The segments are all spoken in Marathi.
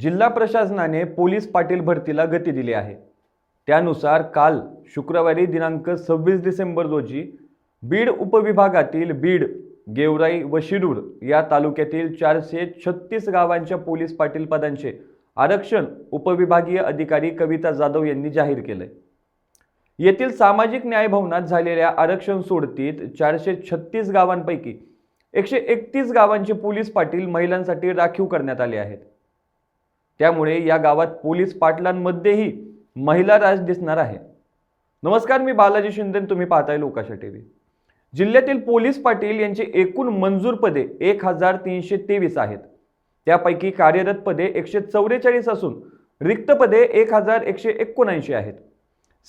जिल्हा प्रशासनाने पोलीस पाटील भरतीला गती दिली आहे. त्यानुसार काल शुक्रवारी दिनांक सव्वीस डिसेंबर रोजी बीड उपविभागातील बीड गेवराई व शिरूर या तालुक्यातील चारशे छत्तीस गावांच्या पोलीस पाटील पदांचे आरक्षण उपविभागीय अधिकारी कविता जाधव यांनी जाहीर केले येथील सामाजिक न्याय भवनात झालेल्या आरक्षण सोडतीत चारशे छत्तीस गावांपैकी एकशे एकतीस गावांचे पोलीस पाटील महिलांसाठी राखीव करण्यात आले आहेत. त्यामुळे या गावात पोलीस पाटलांमध्येही महिला राज दिसणार आहे. नमस्कार मी बालाजी शिंदे तुम्ही पाहताय लोकाशा टीव्ही जिल्ह्यातील पोलीस पाटील यांची एकूण मंजूर पदे एक हजार तीनशे तेवीस आहेत. त्यापैकी कार्यरत पदे एकशे चौवेचाळीस असून रिक्त पदे एक हजार एकशे एकोणऐंशी आहेत.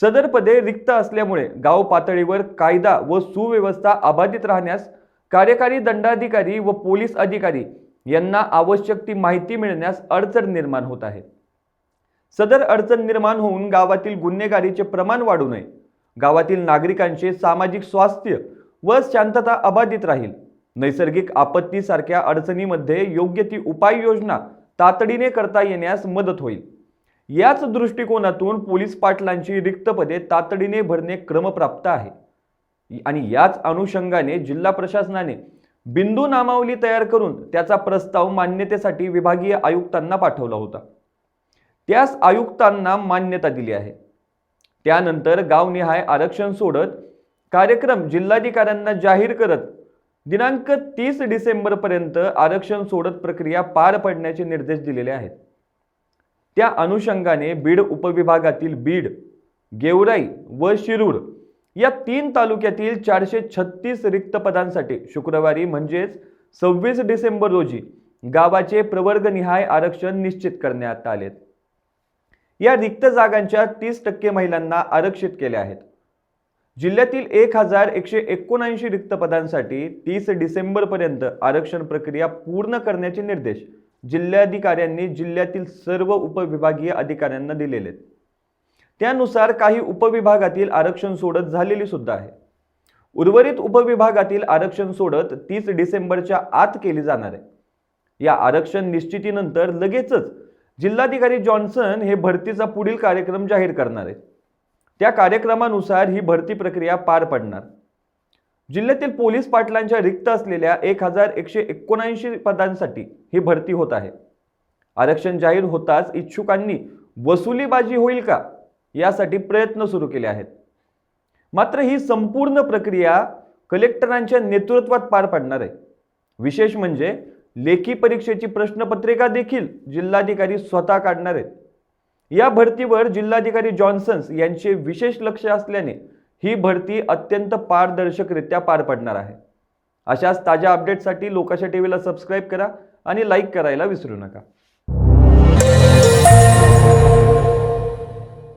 सदर पदे रिक्त असल्यामुळे गाव पातळीवर कायदा व सुव्यवस्था अबाधित राहण्यास कार्यकारी दंडाधिकारी व पोलीस अधिकारी यांना आवश्यक ती माहिती मिळण्यास अडचण निर्माण होत आहे. सदर अडचण निर्माण होऊन गावातील गुन्हेगारीचे प्रमाण वाढू नये. गावातील नागरिकांचे सामाजिक स्वास्थ्य व शांतता अबाधित राहील. नैसर्गिक आपत्तीसारख्या अडचणीमध्ये योग्य ती उपाययोजना तातडीने करता येण्यास मदत होईल. याच दृष्टिकोनातून पोलीस पाटलांची रिक्त पदे तातडीने भरणे क्रमप्राप्त आहे. आणि याच अनुषंगाने जिल्हा प्रशासनाने बिंदू नामावली तयार करून त्याचा प्रस्ताव मान्यतेसाठी विभागीय आयुक्तांना पाठवला होता. त्यास आयुक्तांना मान्यता दिली आहे. त्यानंतर गावनिहाय आरक्षण सोडत कार्यक्रम जिल्हाधिकाऱ्यांना जाहीर करत दिनांक तीस डिसेंबरपर्यंत आरक्षण सोडत प्रक्रिया पार पडण्याचे निर्देश दिलेले आहेत. त्या अनुषंगाने बीड उपविभागातील बीड गेवराई व शिरूर या तीन तालुक्यातील चारशे छत्तीस रिक्त पदांसाठी शुक्रवारी म्हणजेच सव्वीस डिसेंबर रोजी गावाचे प्रवर्गनिहाय आरक्षण निश्चित करण्यात आलेत या रिक्त जागांच्या तीस टक्के महिलांना आरक्षित केल्या आहेत. जिल्ह्यातील एक हजार एकशे एकोणऐंशी रिक्त पदांसाठी तीस डिसेंबरपर्यंत आरक्षण प्रक्रिया पूर्ण करण्याचे निर्देश जिल्हाधिकाऱ्यांनी जिल्ह्यातील सर्व उपविभागीय अधिकाऱ्यांना दिलेले आहेत. त्यानुसार काही उपविभागातील आरक्षण सोडत झालेली सुद्धा आहे. उर्वरित उपविभागातील आरक्षण सोडत तीस डिसेंबरच्या आत केली जाणार आहे. या आरक्षण निश्चितीनंतर लगेचच जिल्हाधिकारी जॉन्सन हे भरतीचा पुढील कार्यक्रम जाहीर करणार आहेत. त्या कार्यक्रमानुसार ही भरती प्रक्रिया पार पडणार. जिल्ह्यातील पोलीस पाटलांच्या रिक्त असलेल्या एक हजार एकशे एकोणऐंशी पदांसाठी ही भरती होत आहे. आरक्षण जाहीर होताच इच्छुकांनी वसुलीबाजी होईल का? यासाठी प्रयत्न सुरू केले आहेत. मात्र ही संपूर्ण प्रक्रिया कलेक्टरांच्या नेतृत्वात पार पडणार आहे. विशेष म्हणजे लेखी परीक्षेची प्रश्नपत्रिका देखील जिल्हाधिकारी स्वतः काढणार आहेत. या भरतीवर जिल्हाधिकारी जॉन्सन्स यांचे विशेष लक्ष असल्याने ही भरती अत्यंत पारदर्शकरित्या पार पडणार आहे. अशाच ताज्या अपडेटसाठी लोकाशा टीव्हीला सबस्क्राईब करा आणि लाईक करायला विसरू नका.